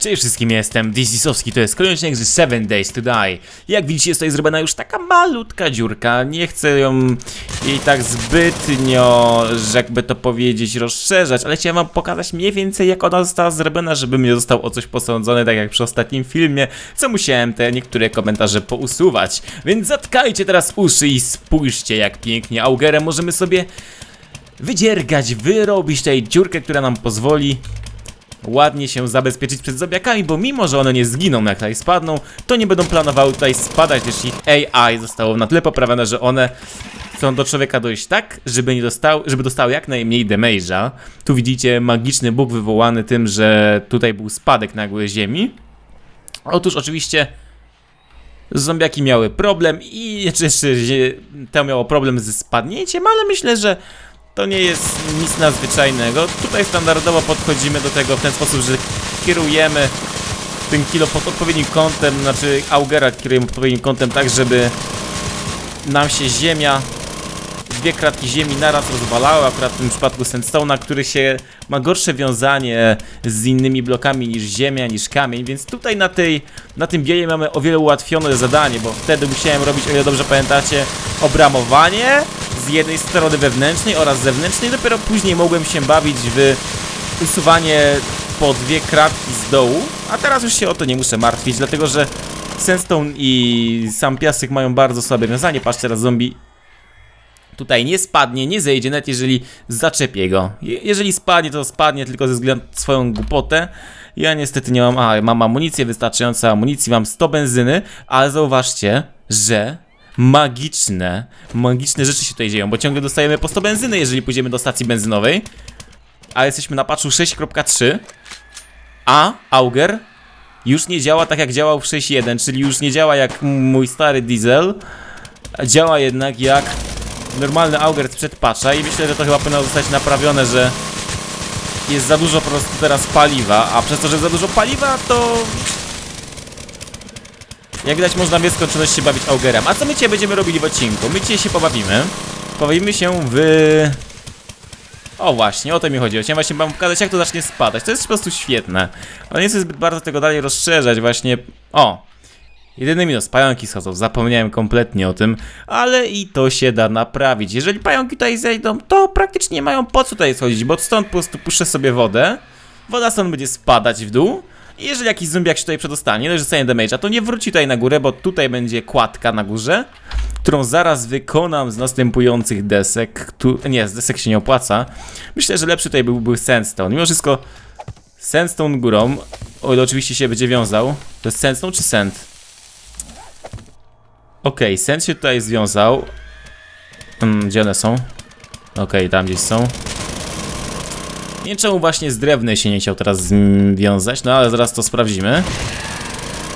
Cześć wszystkim, jestem Dizisowski, to jest kolejny odcinek z 7 Days to Die. Jak widzicie jest tutaj zrobiona już taka malutka dziurka, nie chcę ją jej tak zbytnio, jakby to powiedzieć, rozszerzać, ale chciałem wam pokazać mniej więcej jak ona została zrobiona, żebym nie został o coś posądzony, tak jak przy ostatnim filmie, co musiałem te niektóre komentarze pousuwać. Więc zatkajcie teraz uszy i spójrzcie jak pięknie augerem możemy sobie wydziergać, wyrobić tej dziurkę, która nam pozwoli ładnie się zabezpieczyć przed zombiakami, bo mimo, że one nie zginą jak tutaj spadną, to nie będą planowały tutaj spadać, też ich AI zostało na tyle poprawione, że one chcą do człowieka dojść tak, żeby nie dostał, żeby dostały jak najmniej damage'a. Tu widzicie magiczny bóg wywołany tym, że tutaj był spadek nagły ziemi. Otóż oczywiście zombiaki miały problem i jeszcze to miało problem ze spadnięciem, ale myślę, że to nie jest nic nadzwyczajnego. Tutaj standardowo podchodzimy do tego w ten sposób, że kierujemy ten kilo pod odpowiednim kątem, znaczy augera kierujemy pod odpowiednim kątem tak, żeby nam się ziemia dwie kratki ziemi naraz rozwalały, akurat w tym przypadku sandstone'a, który się ma gorsze wiązanie z innymi blokami niż ziemia, niż kamień, więc tutaj na, tej, na tym bieli mamy o wiele ułatwione zadanie, bo wtedy musiałem robić, o ile dobrze pamiętacie, obramowanie z jednej strony wewnętrznej oraz zewnętrznej, dopiero później mogłem się bawić w usuwanie po dwie kratki z dołu, a teraz już się o to nie muszę martwić, dlatego że Sandstone i sam piasek mają bardzo słabe wiązanie, patrzcie teraz zombie tutaj nie spadnie, nie zejdzie, nawet jeżeli zaczepię go. Je jeżeli spadnie, to spadnie tylko ze względu na swoją głupotę. Ja niestety nie mam, a mam amunicję, wystarczająco amunicji, mam 100 benzyny, ale zauważcie, że magiczne, magiczne rzeczy się tutaj dzieją, bo ciągle dostajemy po 100 benzyny, jeżeli pójdziemy do stacji benzynowej. A jesteśmy na patchu 6.3, a Auger już nie działa tak jak działał w 6.1, czyli już nie działa jak mój stary diesel, działa jednak jak normalny auger sprzed patcha i myślę, że to chyba powinno zostać naprawione, że jest za dużo po prostu teraz paliwa, a przez to, że za dużo paliwa, to... Jak widać można w nieskończoność się bawić augerem. A co my dzisiaj będziemy robili w odcinku? My dzisiaj się pobawimy. Pobawimy się w... O właśnie, o to mi chodzi. Chciałem właśnie wam pokazać jak to zacznie spadać. To jest po prostu świetne. Ale nie chcę zbyt bardzo tego dalej rozszerzać właśnie... O! Jedyny minus, pająki schodzą, zapomniałem kompletnie o tym, ale i to się da naprawić. Jeżeli pająki tutaj zejdą, to praktycznie nie mają po co tutaj schodzić, bo stąd po prostu puszczę sobie wodę, woda stąd będzie spadać w dół, i jeżeli jakiś zombiak się tutaj przedostanie, no i dostanie damage'a, to nie wróci tutaj na górę, bo tutaj będzie kładka na górze, którą zaraz wykonam z następujących desek. Tu, nie, z desek się nie opłaca. Myślę, że lepszy tutaj byłby sandstone. Mimo wszystko sandstone górą, o ile oczywiście się będzie wiązał. To jest sandstone czy sand? Okej, okay, Sen się tutaj związał. Hmm, gdzie one są? Okej, okay, tam gdzieś są. Nie czemu właśnie z drewny się nie chciał teraz związać, no ale zaraz to sprawdzimy.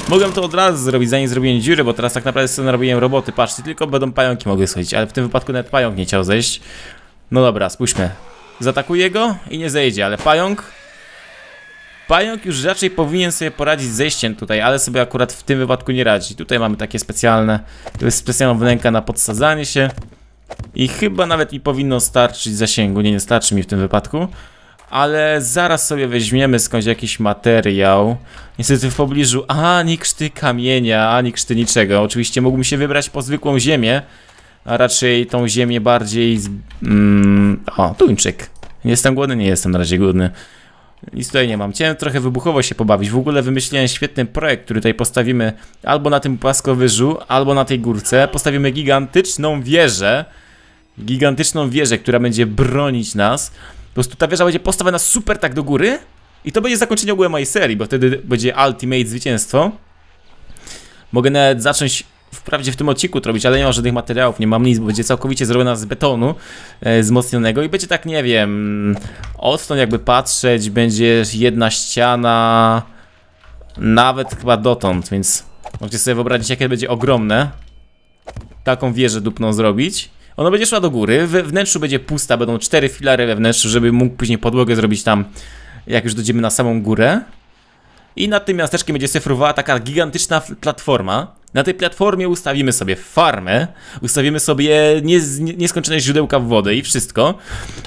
Mogłem to od razu zrobić, zanim zrobiłem dziury, bo teraz tak naprawdę sobie narobiłem roboty. Patrzcie, tylko będą pająki mogły schodzić, ale w tym wypadku nawet pająk nie chciał zejść. No dobra, spójrzmy. Zatakuję go i nie zejdzie, ale pająk Pająk już raczej powinien sobie poradzić z zejściem tutaj, ale sobie akurat w tym wypadku nie radzi. Tutaj mamy takie specjalne, to jest specjalna wnęka na podsadzanie się. I chyba nawet mi powinno starczyć zasięgu, nie, nie starczy mi w tym wypadku. Ale zaraz sobie weźmiemy skądś jakiś materiał. Niestety w pobliżu ani krzty kamienia, ani krzty niczego. Oczywiście mógłbym się wybrać po zwykłą ziemię, a raczej tą ziemię bardziej... Z... Mm, o, tuńczyk. Nie jestem głodny? Nie jestem na razie głodny. Nic tutaj nie mam. Chciałem trochę wybuchowo się pobawić. W ogóle wymyśliłem świetny projekt, który tutaj postawimy albo na tym płaskowyżu, albo na tej górce. Postawimy gigantyczną wieżę. Gigantyczną wieżę, która będzie bronić nas. Po prostu ta wieża będzie postawiona super tak do góry i to będzie zakończenie ogółem mojej serii, bo wtedy będzie ultimate zwycięstwo. Mogę nawet zacząć wprawdzie w tym odcinku to robić, ale nie ma żadnych materiałów, nie mam nic, bo będzie całkowicie zrobiona z betonu e, wzmocnionego i będzie tak, nie wiem, odtąd jakby patrzeć, będzie jedna ściana, nawet chyba dotąd, więc możecie sobie wyobrazić, jakie będzie ogromne. Taką wieżę dupną zrobić. Ona będzie szła do góry, we wnętrzu będzie pusta, będą cztery filary we wnętrzu, żeby mógł później podłogę zrobić tam, jak już dojdziemy na samą górę. I nad tym miasteczkiem będzie sefrowała taka gigantyczna platforma. Na tej platformie ustawimy sobie farmę, ustawimy sobie nies nieskończone źródełka wody i wszystko,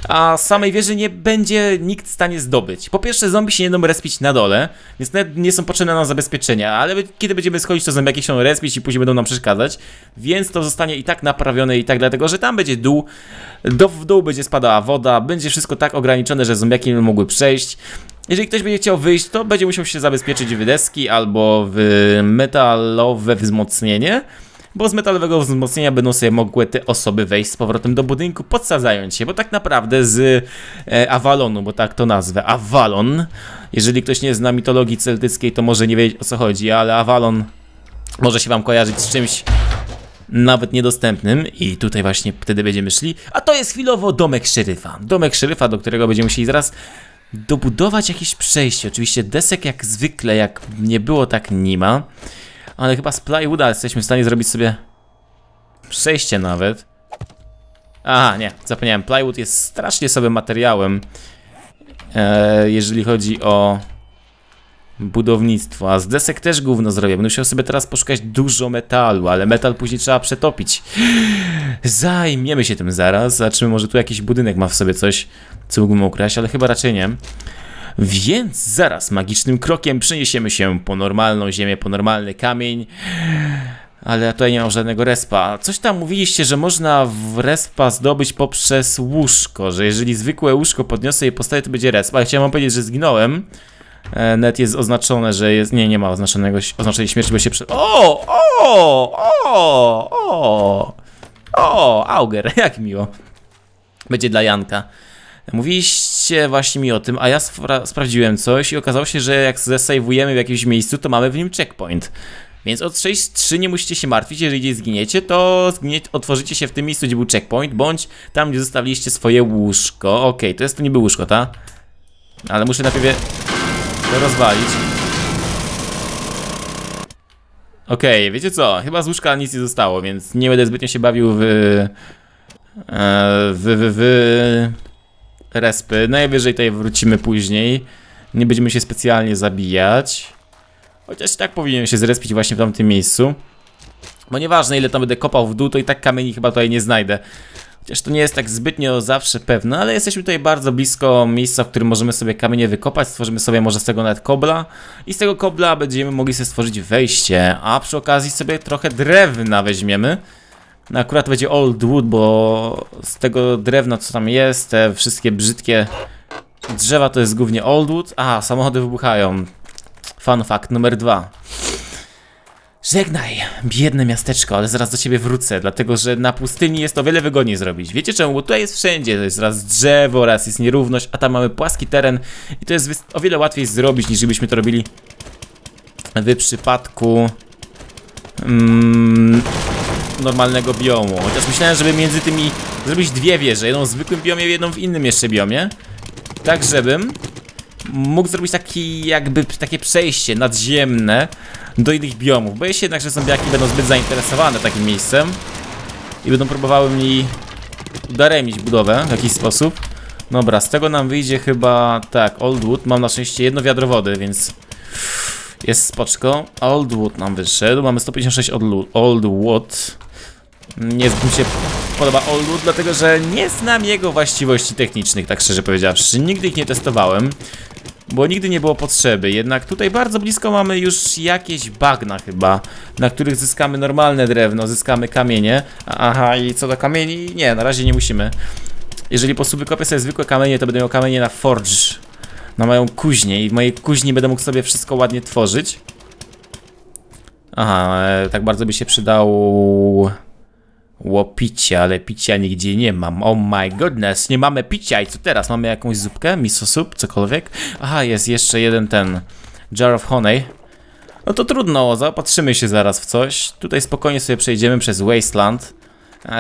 a samej wieży nie będzie nikt w stanie zdobyć. Po pierwsze, zombie się nie będą respić na dole, więc nawet nie są potrzebne na zabezpieczenia, ale kiedy będziemy schodzić, to zombiaki się respić i później będą nam przeszkadzać, więc to zostanie i tak naprawione i tak dlatego, że tam będzie dół, do, w dół będzie spadała woda, będzie wszystko tak ograniczone, że zombiaki nie mogły przejść, jeżeli ktoś będzie chciał wyjść, to będzie musiał się zabezpieczyć w deski albo w metalowe wzmocnienie, bo z metalowego wzmocnienia będą sobie mogły te osoby wejść z powrotem do budynku, podsadzając się, bo tak naprawdę z e, Avalonu, bo tak to nazwę, Avalon, jeżeli ktoś nie zna mitologii celtyckiej, to może nie wiedzieć o co chodzi, ale Avalon może się wam kojarzyć z czymś nawet niedostępnym i tutaj właśnie wtedy będziemy szli, a to jest chwilowo domek szeryfa, domek szeryfa, do którego będziemy musieli zaraz dobudować jakieś przejście. Oczywiście desek jak zwykle, jak nie było, tak nie ma. Ale chyba z plywooda jesteśmy w stanie zrobić sobie przejście nawet. Aha, nie, zapomniałem. Plywood jest strasznie sobie materiałem, e, jeżeli chodzi o budownictwo, a z desek też gówno zrobię. Będę musiał sobie teraz poszukać dużo metalu, ale metal później trzeba przetopić. Zajmiemy się tym zaraz. Zobaczymy, może tu jakiś budynek ma w sobie coś, co mógłbym ukraść, ale chyba raczej nie. Więc zaraz magicznym krokiem przeniesiemy się po normalną ziemię, po normalny kamień. Ale tutaj nie mam żadnego respa. Coś tam mówiliście, że można w respa zdobyć poprzez łóżko, że jeżeli zwykłe łóżko podniosę i postawię, to będzie respa. Ale chciałem wam powiedzieć, że zginąłem. E, net jest oznaczone, że jest... Nie, nie ma oznaczonego oznaczenia śmierci, bo się prze... O! O! O! O! O! Auger, jak miło. Będzie dla Janka. Mówiliście właśnie mi o tym, a ja sprawdziłem coś i okazało się, że jak zesejwujemy w jakimś miejscu, to mamy w nim checkpoint. Więc od 6.3 nie musicie się martwić, jeżeli gdzieś zginiecie, to zginie, otworzycie się w tym miejscu, gdzie był checkpoint, bądź tam, gdzie zostawiliście swoje łóżko. Okej, okay, to jest to niby łóżko, ta? Ale muszę najpierw rozwalić. Okej, okay, wiecie co? Chyba z łóżka nic nie zostało, więc nie będę zbytnio się bawił w... E, w, w, w respy. Najwyżej tutaj wrócimy później. Nie będziemy się specjalnie zabijać. Chociaż tak powinienem się zrespić właśnie w tamtym miejscu. Bo nieważne ile tam będę kopał w dół, to i tak kamieni chyba tutaj nie znajdę. Chociaż to nie jest tak zbytnio zawsze pewne, ale jesteśmy tutaj bardzo blisko miejsca, w którym możemy sobie kamienie wykopać. Stworzymy sobie może z tego nawet kobla. I z tego kobla będziemy mogli sobie stworzyć wejście. A przy okazji sobie trochę drewna weźmiemy. No akurat będzie old wood, bo z tego drewna co tam jest, te wszystkie brzydkie drzewa to jest głównie old wood. A, samochody wybuchają. Fun fact numer dwa. Żegnaj, biedne miasteczko, ale zaraz do ciebie wrócę, dlatego że na pustyni jest o wiele wygodniej zrobić. Wiecie czemu? Bo tutaj jest wszędzie, to jest raz drzewo, raz jest nierówność, a tam mamy płaski teren i to jest o wiele łatwiej zrobić, niż gdybyśmy to robili w przypadku mm, normalnego biomu. Chociaż myślałem, żeby między tymi zrobić dwie wieże, jedną w zwykłym biomie, jedną w innym jeszcze biomie. Tak, żebym mógł zrobić taki jakby takie przejście nadziemne do innych biomów. Boję się jednak, że zombiaki będą zbyt zainteresowane takim miejscem i będą próbowały mi udaremić budowę w jakiś sposób. Dobra, z tego nam wyjdzie chyba, tak, Old Wood. Mam na szczęście jedno wiadro wody, więc jest spoczko. Old Wood nam wyszedł. Mamy 156 Old Wood. Nie mi się podoba Old Wood, dlatego że nie znam jego właściwości technicznych, tak szczerze powiedziawszy. Nigdy ich nie testowałem bo nigdy nie było potrzeby. Jednak tutaj bardzo blisko mamy już jakieś bagna chyba, na których zyskamy normalne drewno, zyskamy kamienie. Aha, i co do kamieni? Nie, na razie nie musimy. Jeżeli po prostu wykopię sobie zwykłe kamienie, to będę miał kamienie na forge. Na moją kuźnię i w mojej kuźni będę mógł sobie wszystko ładnie tworzyć. Aha, e, tak bardzo by się przydało łopicia, ale picia nigdzie nie mam. Oh my goodness, nie mamy picia. I co teraz? Mamy jakąś zupkę? Miso soup? Cokolwiek? Aha, jest jeszcze jeden ten jar of honey. No to trudno, zaopatrzymy się zaraz w coś. Tutaj spokojnie sobie przejdziemy przez Wasteland.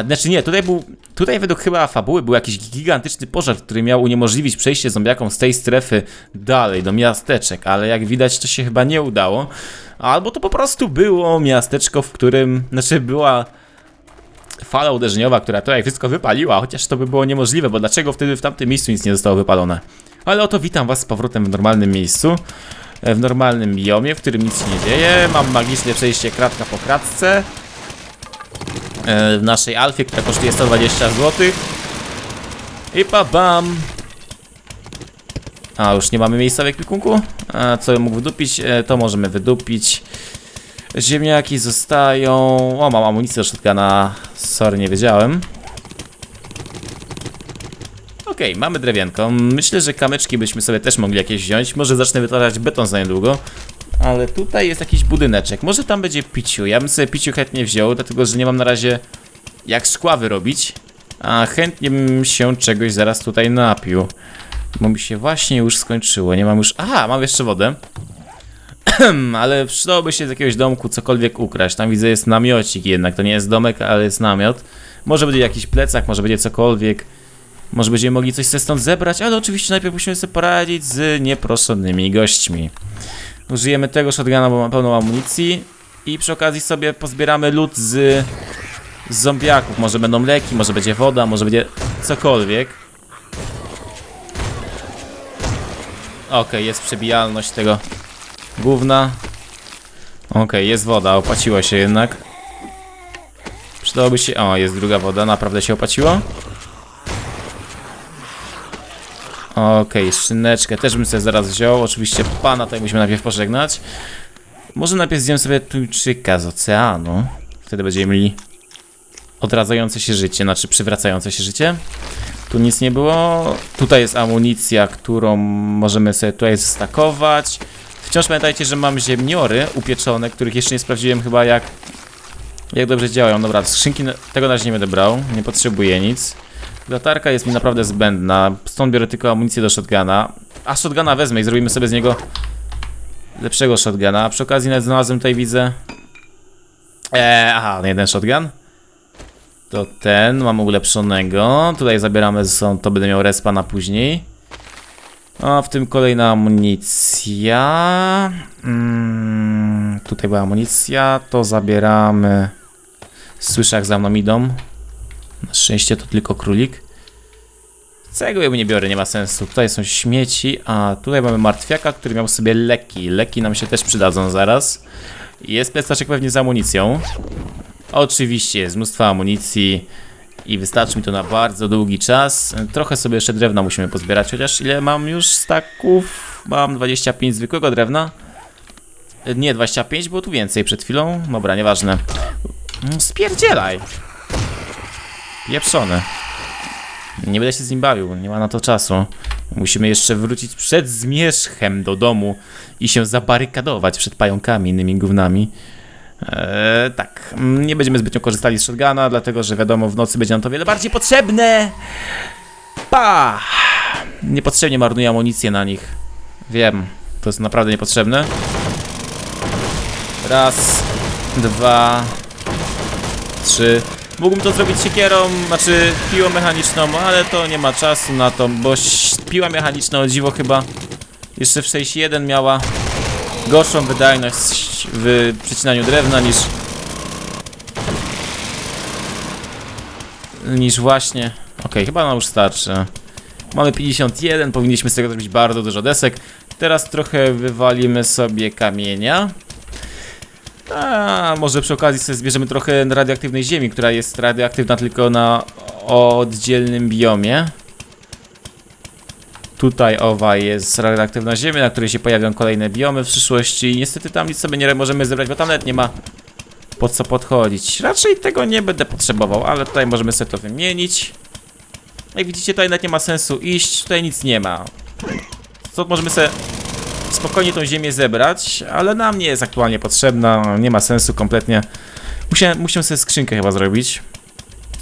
Znaczy nie, tutaj był, tutaj według chyba fabuły był jakiś gigantyczny pożar, który miał uniemożliwić przejście zombiakom z tej strefy dalej, do miasteczek, ale jak widać to się chyba nie udało. Albo to po prostu było miasteczko, w którym, znaczy była fala uderzeniowa, która tutaj wszystko wypaliła, chociaż to by było niemożliwe, bo dlaczego wtedy w tamtym miejscu nic nie zostało wypalone? Ale oto witam was z powrotem w normalnym miejscu. e, w normalnym biomie, w którym nic się nie dzieje. Mam magiczne przejście kratka po kratce. E, w naszej alfie, która kosztuje 120 zł. I pa bam! A, już nie mamy miejsca w ekwipunku? A, co mógł wydupić? E, to możemy wydupić. Ziemniaki zostają... O, mam amunicję do shotguna. Sorry, nie wiedziałem. Okej, okay, mamy drewienko. Myślę, że kamyczki byśmy sobie też mogli jakieś wziąć. Może zacznę wytwarzać beton za niedługo. Ale tutaj jest jakiś budyneczek. Może tam będzie piciu. Ja bym sobie piciu chętnie wziął, dlatego że nie mam na razie jak szkła wyrobić. A chętnie bym się czegoś zaraz tutaj napił. Bo mi się właśnie już skończyło. Nie mam już... Aha, mam jeszcze wodę. ale przydałoby się z jakiegoś domku cokolwiek ukraść. Tam widzę jest namiocik jednak. To nie jest domek, ale jest namiot. Może będzie jakiś plecak, może będzie cokolwiek. Może będziemy mogli coś ze stąd zebrać, ale oczywiście najpierw musimy sobie poradzić z nieproszonymi gośćmi. Użyjemy tego shotguna, bo ma pełną amunicji. I przy okazji sobie pozbieramy lód z, z zombiaków. Może będą leki, może będzie woda, może będzie cokolwiek. Okej, okay, jest przebijalność tego gówna. Okej, okay, jest woda, opłaciło się jednak. Przydałoby się... O, jest druga woda, naprawdę się opłaciło. Okej, okay, szyneczkę też bym sobie zaraz wziął. Oczywiście pana tutaj musimy najpierw pożegnać. Może najpierw zjem sobie tuńczyka z oceanu. Wtedy będziemy mieli odradzające się życie, znaczy przywracające się życie. Tu nic nie było. Tutaj jest amunicja, którą możemy sobie tutaj stakować. Wciąż pamiętajcie, że mam ziemniory upieczone, których jeszcze nie sprawdziłem chyba jak jak dobrze działają. Dobra, skrzynki tego na razie nie będę brał, nie potrzebuję nic. Latarka jest mi naprawdę zbędna, stąd biorę tylko amunicję do shotguna. A shotguna wezmę i zrobimy sobie z niego lepszego shotguna. A przy okazji nawet znalazłem tutaj, widzę... Eee, aha, jeden shotgun. To ten, mamy ulepszonego. Tutaj zabieramy ze sobą, to będę miał respa na później. A w tym kolejna amunicja. Mm, tutaj była amunicja, to zabieramy. Słyszę jak za mną idą. Na szczęście to tylko królik. Cegły nie biorę, nie ma sensu. Tutaj są śmieci, a tutaj mamy martwiaka, który miał sobie leki. Leki nam się też przydadzą zaraz. Jest plecaczek pewnie z amunicją. Oczywiście jest mnóstwo amunicji i wystarczy mi to na bardzo długi czas. Trochę sobie jeszcze drewna musimy pozbierać, chociaż ile mam już staków? Mam 25 zwykłego drewna. Nie, 25, było tu więcej przed chwilą. Dobra, nieważne. Mm, spierdzielaj! Pieprzone. Nie będę się z nim bawił, nie ma na to czasu. Musimy jeszcze wrócić przed zmierzchem do domu i się zabarykadować przed pająkami, innymi gównami. Eee, tak, nie będziemy zbytnio korzystali z shotguna, dlatego że wiadomo, w nocy będzie nam to wiele bardziej potrzebne. Pa! Niepotrzebnie marnuję amunicję na nich. Wiem, to jest naprawdę niepotrzebne. Raz, dwa, trzy. Mógłbym to zrobić siekierą, znaczy piłą mechaniczną, ale to nie ma czasu na to, bo piła mechaniczna o dziwo chyba jeszcze w 6.1 miała gorszą wydajność w przecinaniu drewna niż niż właśnie ok, chyba nam już starczy. Mamy 51, powinniśmy z tego zrobić bardzo dużo desek. Teraz trochę wywalimy sobie kamienia. A może przy okazji sobie zbierzemy trochę radioaktywnej ziemi, która jest radioaktywna tylko na oddzielnym biomie. Tutaj owa jest radioaktywna ziemia, na której się pojawią kolejne biomy w przyszłości. Niestety tam nic sobie nie możemy zebrać, bo tam nawet nie ma po co podchodzić. Raczej tego nie będę potrzebował, ale tutaj możemy sobie to wymienić. Jak widzicie, tutaj nawet nie ma sensu iść, tutaj nic nie ma. Co możemy sobie spokojnie tą ziemię zebrać, ale nam nie jest aktualnie potrzebna, nie ma sensu kompletnie. Musiałem, musiałem sobie skrzynkę chyba zrobić,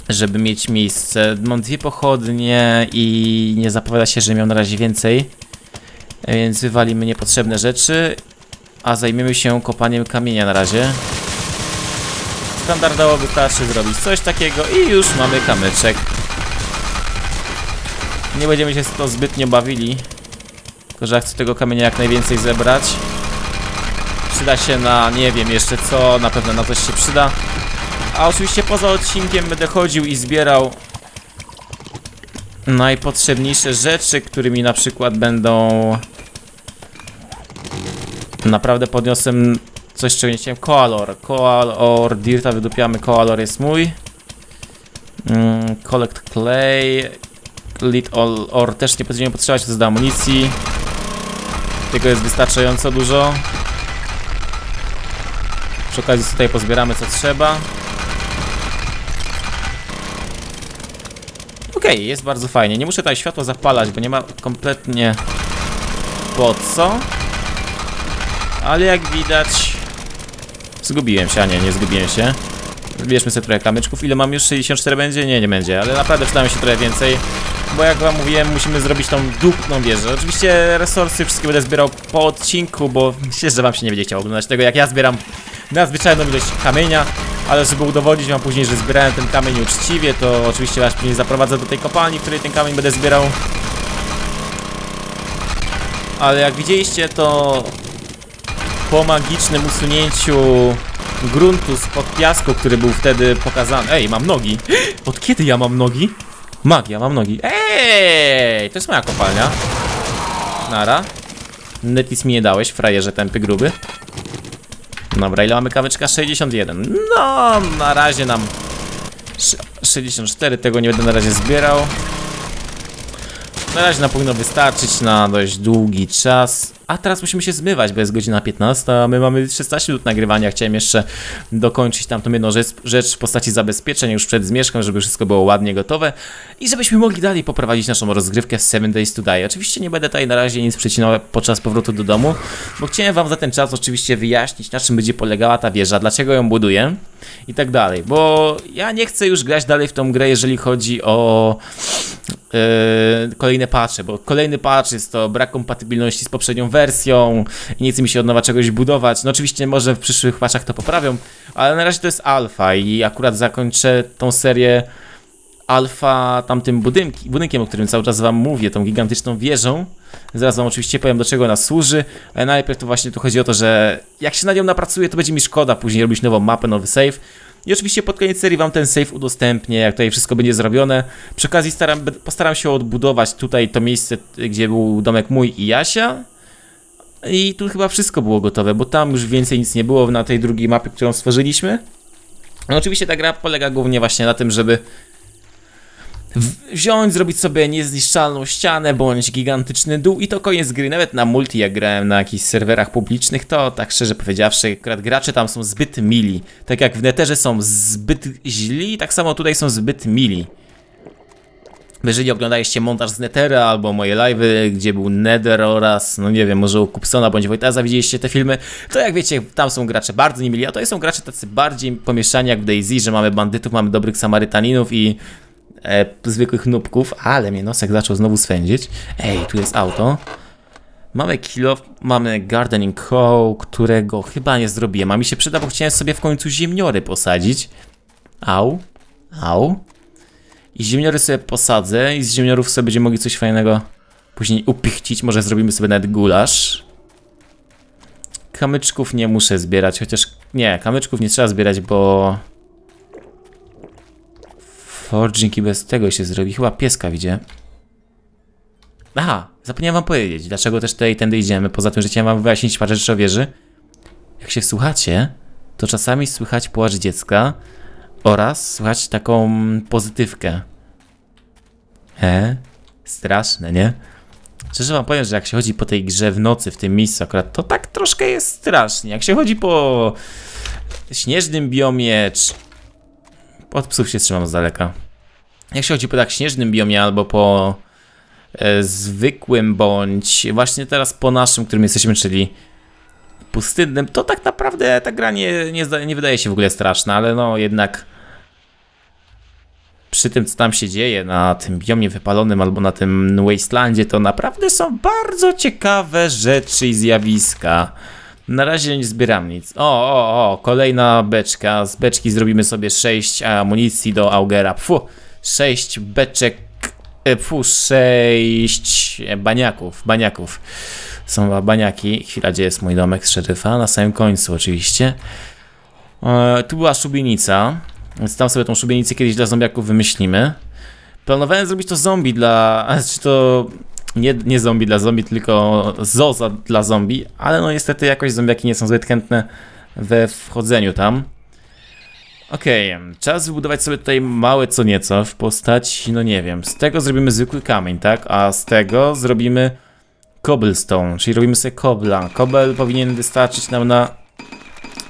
żeby mieć miejsce. Mam dwie pochodnie i nie zapowiada się, że miał na razie więcej, więc wywalimy niepotrzebne rzeczy, a zajmiemy się kopaniem kamienia na razie. Standardowo wystarczy zrobić coś takiego i już mamy kamyczek. Nie będziemy się z to zbytnio bawili. Tylko, że ja chcę tego kamienia jak najwięcej zebrać. Przyda się na, nie wiem jeszcze co, na pewno na coś się przyda. A oczywiście poza odcinkiem będę chodził i zbierał najpotrzebniejsze rzeczy, którymi na przykład będą Naprawdę podniosłem coś, czego nie chciałem. Koalor. Koalor. Dirta wydupiamy. Koalor jest mój. Mm, collect clay. Lead all or też nie będziemy potrzebować, to jest do amunicji. Tego jest wystarczająco dużo. Przy okazji tutaj pozbieramy co trzeba. Okay, jest bardzo fajnie. Nie muszę tutaj światło zapalać, bo nie ma kompletnie po co. Ale jak widać... Zgubiłem się, a nie, nie zgubiłem się. Zbierzmy sobie trochę kamyczków. Ile mam już? 64 będzie? Nie, nie będzie, ale naprawdę przyda mi się trochę więcej. Bo jak wam mówiłem, musimy zrobić tą dupną wieżę. Oczywiście resursy wszystkie będę zbierał po odcinku, bo myślę, że wam się nie będzie chciało oglądać tego, jak ja zbieram nadzwyczajną ilość kamienia. Ale żeby udowodnić wam później, że zbierałem ten kamień uczciwie, to oczywiście was później zaprowadzę do tej kopalni, w której ten kamień będę zbierał. Ale jak widzieliście, to po magicznym usunięciu gruntu spod piasku, który był wtedy pokazany. Ej, mam nogi. Od kiedy ja mam nogi? Magia, mam nogi. Ej, to jest moja kopalnia. Nara. Netis mi nie dałeś, frajerze tępy gruby. Dobra, ile mamy kawyczka? 61. No, na razie nam 64, tego nie będę na razie zbierał. Na razie nam powinno wystarczyć na dość długi czas. A teraz musimy się zmywać, bo jest godzina 15, a my mamy 16 minut nagrywania. Chciałem jeszcze dokończyć tam tą jedną rzecz, rzecz w postaci zabezpieczeń już przed zmierzchem, żeby wszystko było ładnie gotowe i żebyśmy mogli dalej poprowadzić naszą rozgrywkę 7 Days to Die. Oczywiście nie będę tutaj na razie nic przecinał podczas powrotu do domu, bo chciałem wam za ten czas oczywiście wyjaśnić, na czym będzie polegała ta wieża, dlaczego ją buduję i tak dalej, bo ja nie chcę już grać dalej w tą grę, jeżeli chodzi o kolejne patche, bo kolejny patch jest to brak kompatybilności z poprzednią wersją i nie chce mi się od nowa czegoś budować. No oczywiście może w przyszłych patchach to poprawią, ale na razie to jest alfa i akurat zakończę tą serię alfa tamtym budynki, budynkiem, o którym cały czas wam mówię, tą gigantyczną wieżą. Zaraz wam oczywiście powiem do czego ona służy, ale najpierw to właśnie tu chodzi o to, że jak się na nią napracuję, to będzie mi szkoda później robić nową mapę, nowy save. I oczywiście pod koniec serii wam ten save udostępnię, jak tutaj wszystko będzie zrobione. Przy okazji staram, postaram się odbudować tutaj to miejsce, gdzie był domek mój i Jasia. I tu chyba wszystko było gotowe, bo tam już więcej nic nie było na tej drugiej mapie, którą stworzyliśmy. No oczywiście ta gra polega głównie właśnie na tym, żeby wziąć, zrobić sobie niezniszczalną ścianę bądź gigantyczny dół i to koniec gry. Nawet na multi, jak grałem na jakichś serwerach publicznych, to tak szczerze powiedziawszy, akurat gracze tam są zbyt mili. Tak jak w Netherze są zbyt źli, tak samo tutaj są zbyt mili. Jeżeli oglądaliście montaż z Netera albo moje live'y, gdzie był Nether oraz, no nie wiem, może u Kupsona bądź Wojtaza widzieliście te filmy, to jak wiecie, tam są gracze bardzo niemili, a to są gracze tacy bardziej pomieszani jak w DayZ, że mamy bandytów, mamy dobrych Samarytaninów i e, zwykłych nubków, ale mnie nosek zaczął znowu swędzić. Ej, tu jest auto. Mamy kilo, mamy gardening hoe, którego chyba nie zrobiłem, a mi się przyda, bo chciałem sobie w końcu ziemniory posadzić. Au, au. I ziemniory sobie posadzę i z ziemniorów sobie będziemy mogli coś fajnego później upichcić. Może zrobimy sobie nawet gulasz. Kamyczków nie muszę zbierać, chociaż nie, kamyczków nie trzeba zbierać, bo Forging i bez tego się zrobi. Chyba pieska widzę. Aha, zapomniałem wam powiedzieć, dlaczego też tutaj tędy idziemy. Poza tym, że chciałem wam wyjaśnić parę rzeczy o wieży. Jak się słuchacie, to czasami słychać płacz dziecka oraz słychać taką pozytywkę. He? Straszne, nie? Szczerze wam powiem, że jak się chodzi po tej grze w nocy, w tym miejscu akurat, to tak troszkę jest strasznie. Jak się chodzi po śnieżnym biomie, od psów się trzymam z daleka. Jak się chodzi po tak śnieżnym biomie albo po e, zwykłym, bądź właśnie teraz po naszym, którym jesteśmy, czyli pustynnym, to tak naprawdę ta gra nie, nie, nie wydaje się w ogóle straszna, ale no jednak przy tym, co tam się dzieje na tym biomie wypalonym albo na tym wastelandzie, to naprawdę są bardzo ciekawe rzeczy i zjawiska. Na razie nie zbieram nic. O, o, o, kolejna beczka. Z beczki zrobimy sobie 6 amunicji do Augera. Fu, 6 beczek, e, fu, 6 baniaków, baniaków. Są baniaki. Chwila, gdzie jest mój domek z szeryfa? Na samym końcu oczywiście. E, tu była szubienica, więc tam sobie tą szubienicę kiedyś dla zombiaków wymyślimy. Planowałem zrobić to zombie dla... czy to Nie, nie zombie dla zombie, tylko zoza dla zombie, ale no niestety jakoś zombiaki nie są zbyt chętne we wchodzeniu tam. Okej, okay, czas wybudować sobie tutaj małe co nieco w postaci, no nie wiem, z tego zrobimy zwykły kamień, tak? A z tego zrobimy cobblestone, czyli robimy sobie kobla. Kobel powinien wystarczyć nam na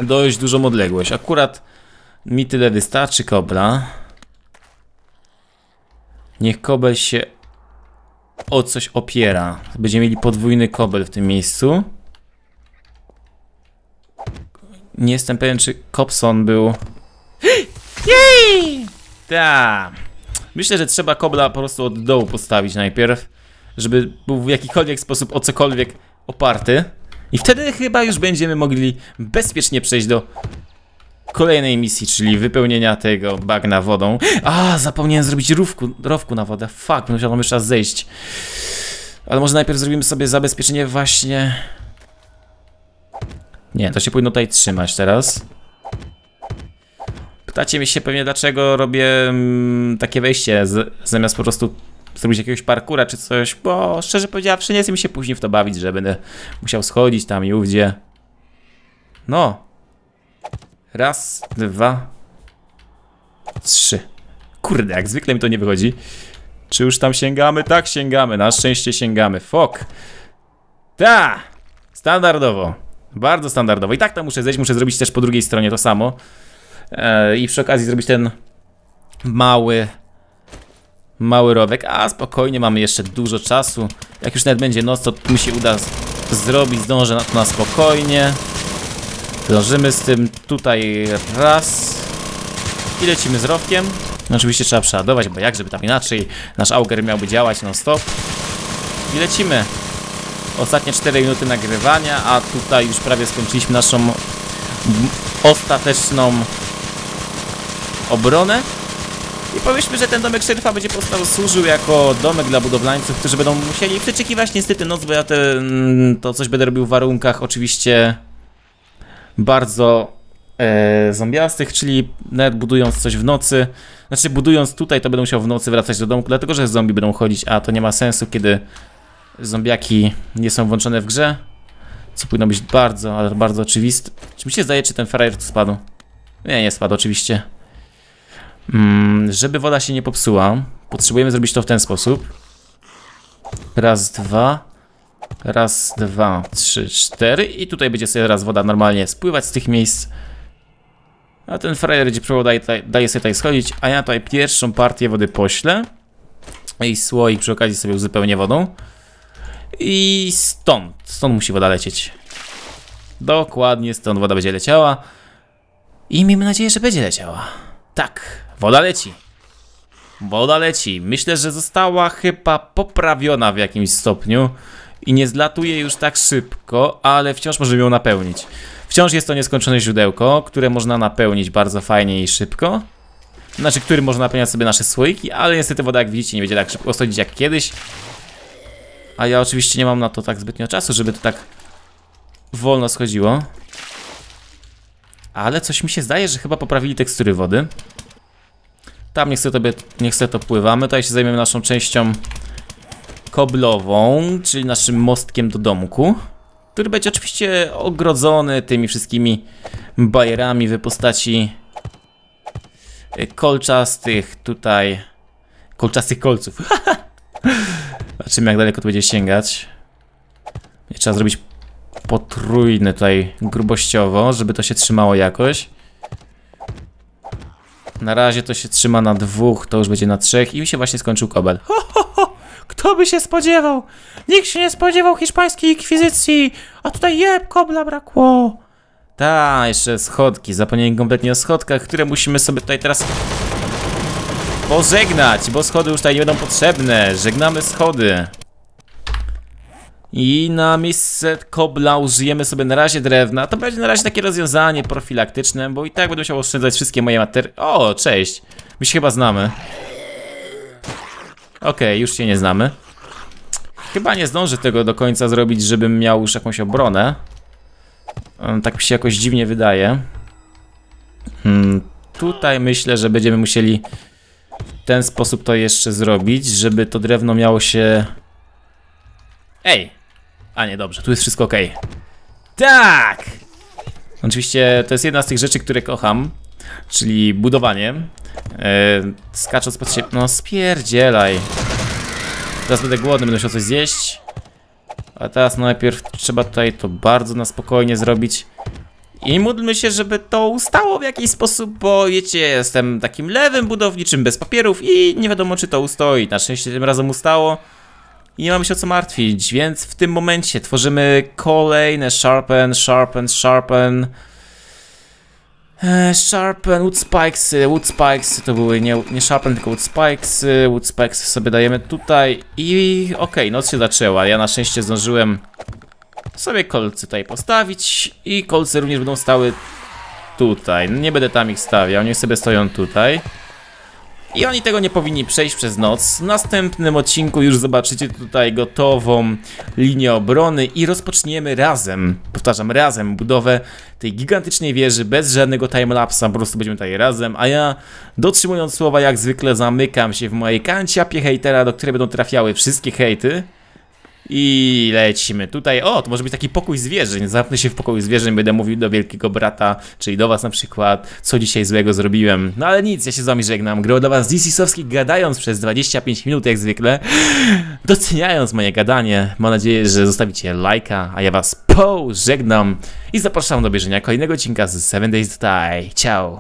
dość dużą odległość. Akurat mi tyle wystarczy kobla. Niech kobel się o coś opiera. Będziemy mieli podwójny kobel w tym miejscu. Nie jestem pewien, czy Cobson był... Jej! Ta. Myślę, że trzeba kobla po prostu od dołu postawić najpierw, żeby był w jakikolwiek sposób o cokolwiek oparty. I wtedy chyba już będziemy mogli bezpiecznie przejść do kolejnej misji, czyli wypełnienia tego bagna wodą. A, zapomniałem zrobić rówku, rowku na wodę. Fuck, musiałem jeszcze raz zejść. Ale może najpierw zrobimy sobie zabezpieczenie właśnie... Nie, to się powinno tutaj trzymać teraz. Pytacie mi się pewnie dlaczego robię mm, takie wejście zamiast po prostu zrobić jakiegoś parkura czy coś, bo szczerze powiedziawszy nie chcę mi się później w to bawić, że będę musiał schodzić tam i ówdzie. No. Raz, dwa, trzy. Kurde, jak zwykle mi to nie wychodzi. Czy już tam sięgamy? Tak, sięgamy. Na szczęście sięgamy. Fok. Ta! Standardowo. Bardzo standardowo. I tak tam muszę zejść. Muszę zrobić też po drugiej stronie to samo. E, I przy okazji zrobić ten mały mały rowek, a spokojnie, mamy jeszcze dużo czasu. Jak już nawet będzie noc, to mi się uda zrobić, zdążę na to na spokojnie. Dążymy z tym tutaj raz i lecimy z rowkiem. No oczywiście trzeba przeładować, bo jak żeby tam inaczej, nasz auger miałby działać non stop. I lecimy. Ostatnie 4 minuty nagrywania, a tutaj już prawie skończyliśmy naszą ostateczną obronę. I powiedzmy, że ten domek szeryfa będzie powstał, służył jako domek dla budowlańców, którzy będą musieli przeczekiwać niestety noc, bo ja te, mm, to coś będę robił w warunkach oczywiście bardzo e, zombiastych, czyli nawet budując coś w nocy, znaczy budując tutaj to będę musiał w nocy wracać do domku, dlatego że zombie będą chodzić, a to nie ma sensu, kiedy zombiaki nie są włączone w grze, co powinno być bardzo, ale bardzo oczywiste. Czy mi się zdaje, czy ten frajer tu spadł? Nie, nie spadł oczywiście. Mm, żeby woda się nie popsuła, potrzebujemy zrobić to w ten sposób. Raz, dwa. Raz, dwa, trzy, cztery. I tutaj będzie sobie raz woda normalnie spływać z tych miejsc. A ten frajer będzie próbował daje, daje sobie tutaj schodzić, a ja tutaj pierwszą partię wody poślę. I słoik przy okazji sobie uzupełnię wodą. I stąd, stąd musi woda lecieć. Dokładnie stąd woda będzie leciała. I miejmy nadzieję, że będzie leciała. Tak, Woda leci. Woda leci. Myślę, że została chyba poprawiona w jakimś stopniu i nie zlatuje już tak szybko, ale wciąż możemy ją napełnić. Wciąż jest to nieskończone źródełko, które można napełnić bardzo fajnie i szybko. Znaczy, który można napełniać sobie nasze słoiki, ale niestety woda, jak widzicie, nie będzie tak szybko schodzić jak kiedyś. A ja oczywiście nie mam na to tak zbytnio czasu, żeby to tak wolno schodziło. Ale coś mi się zdaje, że chyba poprawili tekstury wody. Tam niech sobie, to, niech sobie to pływamy. Tutaj się zajmiemy naszą częścią koblową, czyli naszym mostkiem do domku, który będzie oczywiście ogrodzony tymi wszystkimi bajerami w postaci kolczastych tutaj kolczastych kolców. Zobaczymy jak daleko to będzie sięgać. Trzeba zrobić potrójne tutaj grubościowo, żeby to się trzymało jakoś. Na razie to się trzyma na dwóch, to już będzie na trzech i mi się właśnie skończył kobel. Ho, ho, ho! Kto by się spodziewał? Nikt się nie spodziewał hiszpańskiej inkwizycji, a tutaj jeb, kobla brakło. Ta, jeszcze schodki, zapomniałem kompletnie o schodkach, które musimy sobie tutaj teraz pożegnać, bo schody już tutaj nie będą potrzebne. Żegnamy schody. I na miejsce kobla użyjemy sobie na razie drewna. To będzie na razie takie rozwiązanie profilaktyczne, bo i tak będę musiał oszczędzać wszystkie moje materie... O, cześć! My się chyba znamy. Okej, okay, już się nie znamy. Chyba nie zdążę tego do końca zrobić, żebym miał już jakąś obronę. Tak mi się jakoś dziwnie wydaje. Hmm, tutaj myślę, że będziemy musieli w ten sposób to jeszcze zrobić, żeby to drewno miało się Ej! A nie, dobrze, tu jest wszystko ok. Tak! Oczywiście to jest jedna z tych rzeczy, które kocham, czyli budowanie. E, skacząc pod siebie. No spierdzielaj. Teraz będę głodny, będę musiał coś zjeść. A teraz najpierw trzeba tutaj to bardzo na spokojnie zrobić. I módlmy się, żeby to ustało w jakiś sposób, bo wiecie, jestem takim lewym budowniczym bez papierów i nie wiadomo czy to ustoi. Na szczęście tym razem ustało. I nie mamy się o co martwić, więc w tym momencie tworzymy kolejne sharpen, sharpen, sharpen. E, Sharpen, Wood Spikesy, Wood Spikes to były nie, nie Sharpen, tylko Wood Spikesy, Wood Spikesy sobie dajemy tutaj i okej, noc się zaczęła, ja na szczęście zdążyłem sobie kolce tutaj postawić i kolce również będą stały tutaj, nie będę tam ich stawiał, niech sobie stoją tutaj. I oni tego nie powinni przejść przez noc. W następnym odcinku już zobaczycie tutaj gotową linię obrony i rozpoczniemy razem, powtarzam, razem budowę tej gigantycznej wieży bez żadnego timelapsa, po prostu będziemy tutaj razem, a ja dotrzymując słowa jak zwykle zamykam się w mojej kanciapie hejtera, do której będą trafiały wszystkie hejty. I lecimy tutaj. O, to może być taki pokój zwierzeń. Zamknę się w pokoju zwierzeń, będę mówił do wielkiego brata, czyli do was na przykład, co dzisiaj złego zrobiłem. No ale nic, ja się z wami żegnam. Grał do was DC gadając przez 25 minut jak zwykle, doceniając moje gadanie. Mam nadzieję, że zostawicie lajka, a ja was po żegnam i zapraszam do obejrzenia kolejnego odcinka z 7 Days to Die. Ciao!